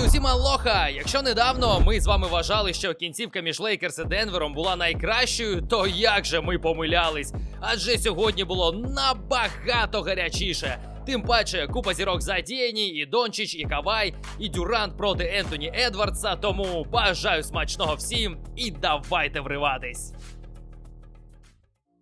Друзі, усім алоха! Якщо недавно ми з вами вважали, що кінцівка між Лейкерс і Денвером була найкращою, то як же ми помилялись? Адже сьогодні було набагато гарячіше. Тим паче, купа зірок задіяні, і Дончич, і Кавай, і Дюрант проти Ентоні Едвардса. Тому бажаю смачного всім і давайте вриватись.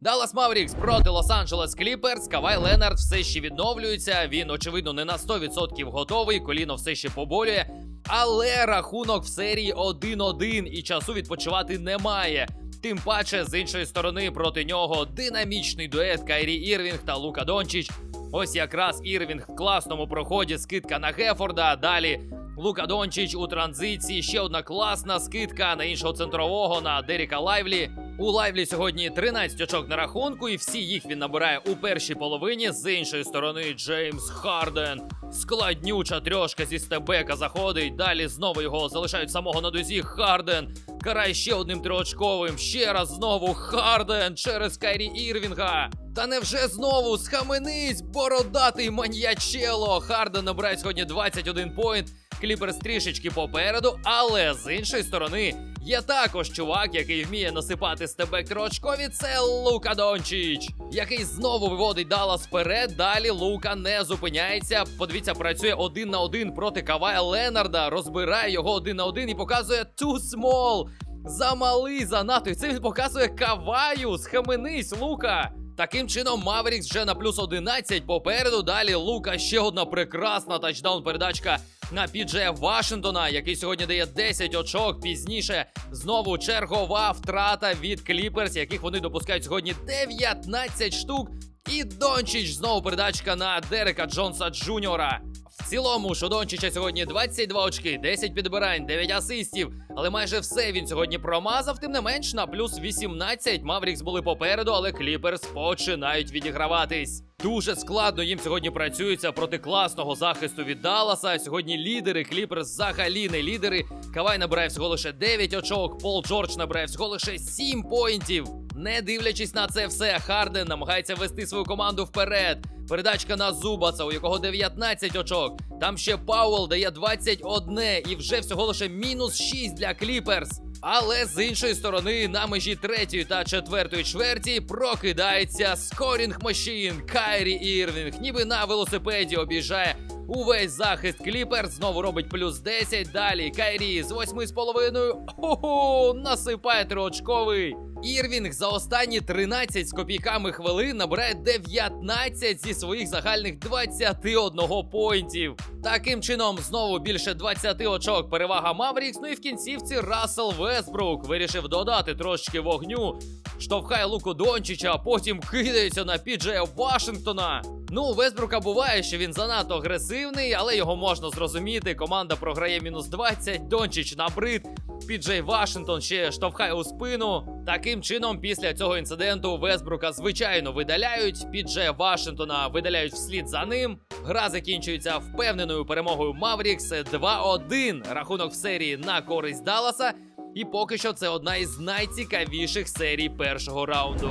Даллас Маврікс проти Лос-Анджелес Кліперс. Кавай Ленард все ще відновлюється. Він, очевидно, не на 100% готовий. Коліно все ще поболює. Але рахунок в серії 1-1 і часу відпочивати немає. Тим паче, з іншої сторони, проти нього динамічний дует Кайрі Ірвінг та Лука Дончич. Ось якраз Ірвінг в класному проході скидка на Гефорда. Далі Лука Дончич у транзиції. Ще одна класна скидка на іншого центрового на Деріка Лайвлі. У Лайвлі сьогодні 13 очок на рахунку, і всі їх він набирає у першій половині. З іншої сторони, Джеймс Харден. Складнюча трьошка зі стебека заходить. Далі знову його залишають самого на дузі. Харден карає ще одним триочковим. Ще раз знову Харден через Кайрі Ірвінга. Та невже знову схаменись, бородатий маньячело. Харден набирає сьогодні 21 поінт. Кліперс трішечки попереду, але з іншої сторони є також чувак, який вміє насипати стебек троочкові. Це Лука Дончич, який знову виводить Даллас вперед. Далі Лука не зупиняється. Подивіться, працює один на один проти Кавая Ленарда. Розбирає його один на один і показує too small. Замалий занадто. І це він показує Каваю. Схаменись, Лука. Таким чином, Маверікс вже на плюс 11 попереду. Далі Лука ще одна прекрасна тачдаун передачка на Піджея Вашингтона, який сьогодні дає 10 очок. Пізніше знову чергова втрата від Кліперс, яких вони допускають сьогодні 19 штук. І Дончич знову передачка на Дерека Джонса Джуніора. В цілому, що Дончича сьогодні 22 очки, 10 підбирань, 9 асистів. Але майже все він сьогодні промазав. Тим не менш, на плюс 18 Маврікс були попереду, але Кліперс починають відіграватись. Дуже складно їм сьогодні працюється проти класного захисту від Далласа. Сьогодні лідери Кліперс взагалі не лідери. Кавай набирає всього лише 9 очок. Пол Джордж набирає всього лише 7 поінтів. Не дивлячись на це все, Харден намагається вести свою команду вперед. Передачка на Зубаца, у якого 19 очок. Там ще Пауел дає 21 і вже всього лише мінус 6 для Кліперс. Але з іншої сторони, на межі третьої та четвертої чверті прокидається скорінг машин Кайрі Ірвінг, ніби на велосипеді об'їжджає увесь захист Кліперс. Знову робить плюс 10. Далі Кайрі з 8,5. Хо-хо, насипає триочковий. Ірвінг за останні 13 з копійками хвилин набирає 19 зі своїх загальних 21 поінтів. Таким чином, знову більше 20 очок перевага Маврікс. Ну і в кінцівці Рассел Весбрук вирішив додати трошечки вогню. Штовхає Луку Дончича, а потім кидається на Піджея Вашингтона. Ну, у Весбрука буває, що він занадто агресивний, але його можна зрозуміти. Команда програє мінус 20, Дончич набрид. Піджей Вашингтон ще штовхає у спину. Таким чином, після цього інциденту Весбрука звичайно видаляють. Піджея Вашингтона видаляють вслід за ним. Гра закінчується впевненою перемогою Маврікс 2-1. Рахунок в серії на користь Далласа. І поки що це одна із найцікавіших серій першого раунду.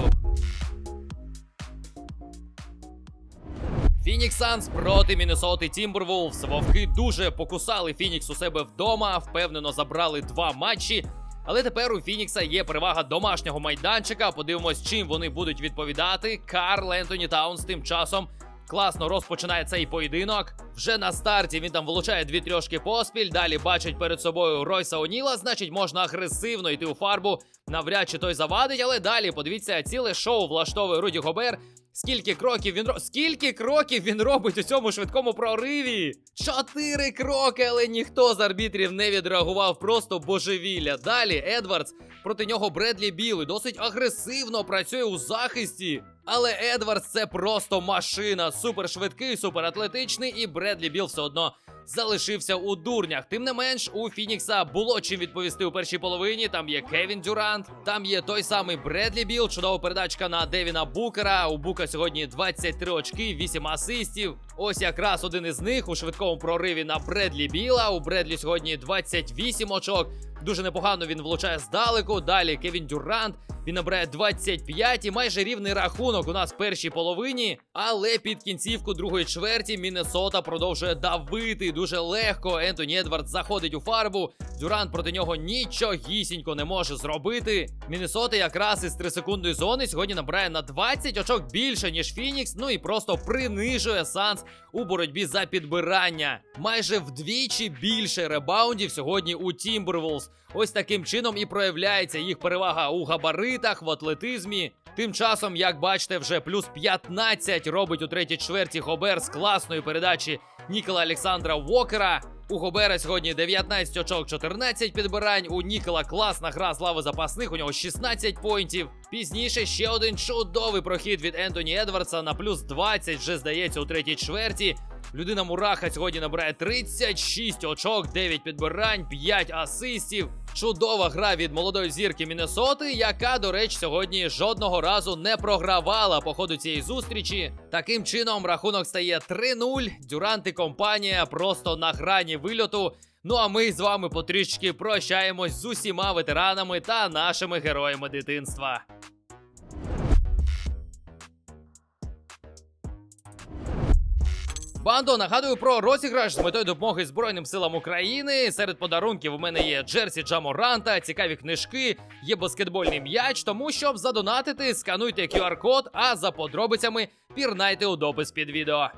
Фінікс Санс проти Міннесоти Тімбервулфс. Вовки дуже покусали Фінікс у себе вдома, впевнено забрали два матчі. Але тепер у Фінікса є перевага домашнього майданчика. Подивимось, чим вони будуть відповідати. Карл Ентоні Таунс тим часом класно розпочинає цей поєдинок. Вже на старті він там вилучає дві трьошки поспіль. Далі бачить перед собою Ройса Оніла. Значить, можна агресивно йти у фарбу. Навряд чи той завадить, але далі подивіться, ціле шоу влаштовує Руді Гобер. Скільки кроків він ро... Скільки кроків він робить у цьому швидкому прориві? Чотири кроки, але ніхто з арбітрів не відреагував. Просто божевілля. Далі Едвардс проти нього Бредлі Біл і досить агресивно працює у захисті. Але Едвардс це просто машина. Супер швидкий, супер атлетичний, і Бредлі Біл все одно залишився у дурнях. Тим не менш, у Фінікса було чим відповісти у першій половині. Там є Кевін Дюрант, там є той самий Бредлі Біл. Чудова передачка на Девіна Букера. У Бука сьогодні 23 очки, 8 асистів. Ось якраз один із них у швидкому прориві на Бредлі Біла. У Бредлі сьогодні 28 очок. Дуже непогано він влучає здалеку. Далі Кевін Дюрант. Він набирає 25 і майже рівний рахунок у нас в першій половині. Але під кінцівку другої чверті Міннесота продовжує давити дуже легко. Ентоні Едвардс заходить у фарбу. Дюрант проти нього нічогісінько не може зробити. Міннесота якраз із 3-секундної зони сьогодні набирає на 20 очок більше, ніж Фінікс. Ну і просто принижує Санс у боротьбі за підбирання. Майже вдвічі більше ребаундів сьогодні у Тімберволс. Ось таким чином і проявляється їх перевага у габаритах, в атлетизмі. Тим часом, як бачите, вже плюс 15 робить у третій чверті Хобер з класної передачі Нікола Олександра Уокера. У Гобера сьогодні 19 очок, 14 підбирань. У Нікола класна гра з лави запасних. У нього 16 поінтів. Пізніше ще один чудовий прохід від Ентоні Едвардса на плюс 20 вже здається у третій чверті. Людина Мураха сьогодні набирає 36 очок, 9 підбирань, 5 асистів. Чудова гра від молодої зірки Міннесоти, яка, до речі, сьогодні жодного разу не програвала по ходу цієї зустрічі. Таким чином, рахунок стає 3-0. Дюрант і компанія просто на грані вильоту. Ну а ми з вами потрішки прощаємось з усіма ветеранами та нашими героями дитинства. Бандо, нагадую про розіграш з метою допомоги Збройним силам України. Серед подарунків у мене є Джерсі Джаморанта, цікаві книжки, є баскетбольний м'яч. Тому щоб задонатити, скануйте QR-код, а за подробицями пірнайте у допис під відео.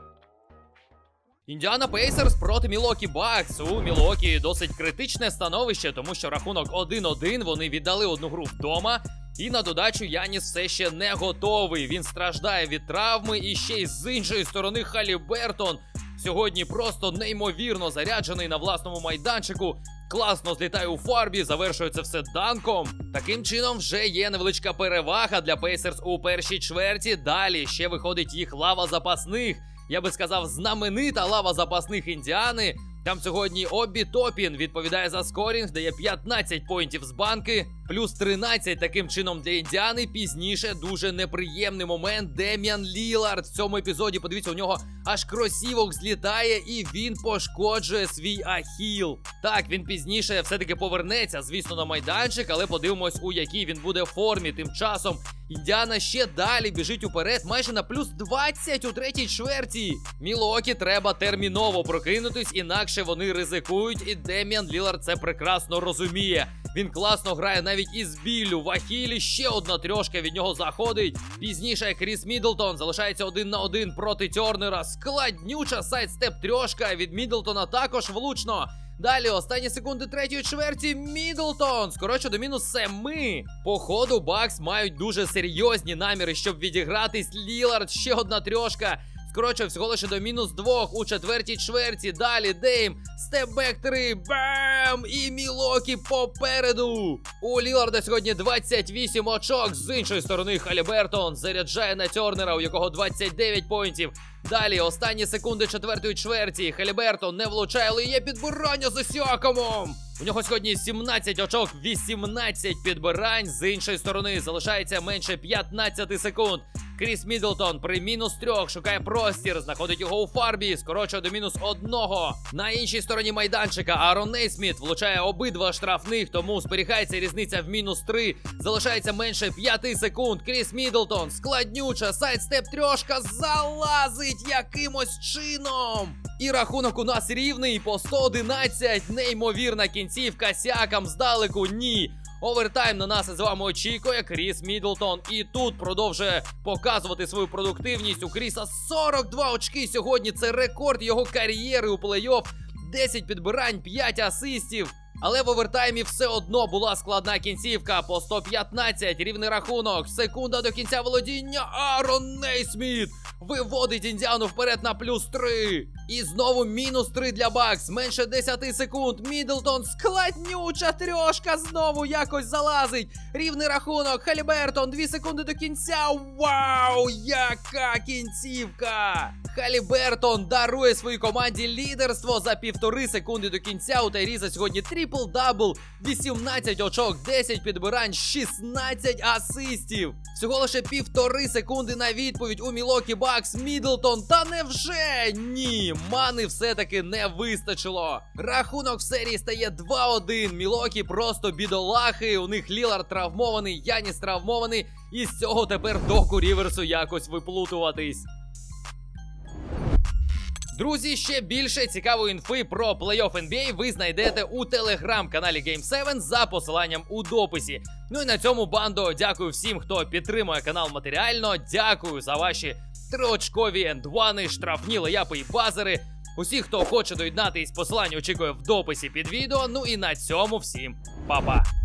Індіана Пейсерс проти Мілокі Бакс. У Мілокі досить критичне становище, тому що рахунок 1-1. Вони віддали одну гру вдома. І на додачу Яніс все ще не готовий. Він страждає від травми. І ще й з іншої сторони Халібертон сьогодні просто неймовірно заряджений на власному майданчику. Класно злітає у фарбі, завершується все данком. Таким чином, вже є невеличка перевага для Пейсерс у першій чверті. Далі ще виходить їх лава запасних. Я би сказав, знаменита лава запасних індіани. Там сьогодні Обі Топін відповідає за скорінг, дає 15 поінтів з банки, плюс 13 таким чином для індіани. Пізніше дуже неприємний момент. Дем'ян Лілард в цьому епізоді. Подивіться, у нього аж кросівок злітає, і він пошкоджує свій ахіл. Так, він пізніше все-таки повернеться, звісно, на майданчик, але подивимось, у якій він буде формі. Тим часом Індіана ще далі біжить уперед, майже на плюс 20 у третій чверті. Мілокі треба терміново прокинутись, інакше вони ризикують, і Дем'ян Лілард це прекрасно розуміє. Він класно грає навіть із біллю в Ахілі. Ще одна трьошка від нього заходить. Пізніше Кріс Мідлтон залишається один на один проти Тьорнера. Складнюча сайдстеп трьошка від Мідлтона також влучно. Далі останні секунди третьої чверті Мідлтон. Скороче до мінус семи. По ходу Бакс мають дуже серйозні наміри, щоб відігратись. Лілард, ще одна трьошка. Скороче всього лише до мінус двох у четвертій чверті. Далі Дейм, степбек 3, бам! І Мілокі попереду. У Ліларда сьогодні 28 очок. З іншої сторони Халібертон заряджає на Тьорнера, у якого 29 поінтів. Далі останні секунди четвертої чверті. Халібертон не влучає, але є підбирання за Сіакомом. У нього сьогодні 17 очок, 18 підбирань. З іншої сторони залишається менше 15 секунд. Кріс Мідлтон при мінус трьох шукає простір, знаходить його у фарбі, скорочує до мінус одного. На іншій стороні майданчика Арон Нейсміт влучає обидва штрафних, тому зберігається різниця в мінус три. Залишається менше 5 секунд. Кріс Мідлтон, складнюча, сайдстеп трьошка залазить якимось чином. І рахунок у нас рівний по 111. Неймовірна кінцівка сякам здалеку. Ні. Овертайм на нас з вами очікує Кріс Мідлтон. І тут продовжує показувати свою продуктивність. У Кріса 42 очки сьогодні. Це рекорд його кар'єри у плей-офф. 10 підбирань, 5 асистів. Але в овертаймі все одно була складна кінцівка по 115, рівний рахунок. Секунда до кінця володіння. Арон Нейсміт виводить індіану вперед на плюс 3. І знову мінус 3 для Бакс. Менше 10 секунд. Мідлтон складнюча трьошка знову якось залазить. Рівний рахунок. Халібертон, 2 секунди до кінця. Вау! Яка кінцівка! Халібертон дарує своїй команді лідерство за півтори секунди до кінця. У Тайріза сьогодні трипл-дабл, 18 очок, 10 підбирань, 16 асистів. Всього лише півтори секунди на відповідь у Мілокі Бакс, Мідлтон. Та невже? Ні, мани все-таки не вистачило. Рахунок в серії стає 2-1. Мілокі просто бідолахи. У них Лілар травмований, Яніс травмований. І з цього тепер доку Ріверсу якось виплутуватись. Друзі, ще більше цікавої інфи про плей-офф NBA ви знайдете у телеграм-каналі Game7 за посиланням у дописі. Ну і на цьому бандо дякую всім, хто підтримує канал матеріально. Дякую за ваші триочкові ендвани, штрафні леяпи і базери. Усі, хто хоче доєднатись, посилання очікує в дописі під відео. Ну і на цьому всім па-па.